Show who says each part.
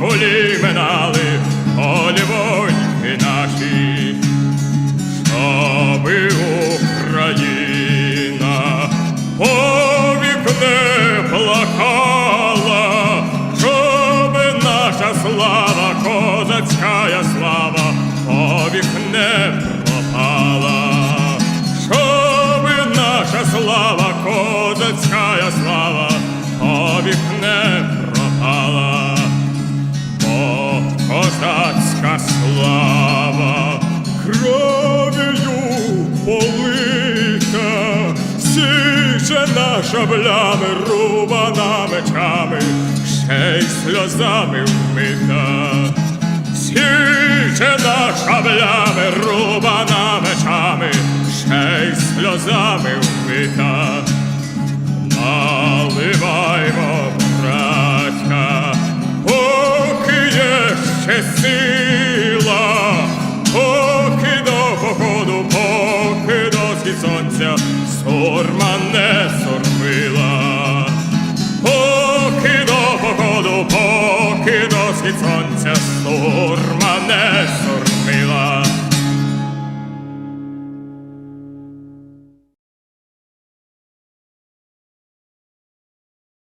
Speaker 1: полі минали, полі войнки наші, щоби Україна. Повік не плакала, щоби наша слава, козацька слава, повік не пропала, щоби наша слава, козацька слава, слава кров'ю полита, січена шаблями, рубана мечами, ще й сльозами вмита. Січена шаблями, рубана мечами, ще й сльозами вмита. Ще сила, поки до походу, поки до схід сонця сорма не сормила, Поки до походу, поки до сонця сорма не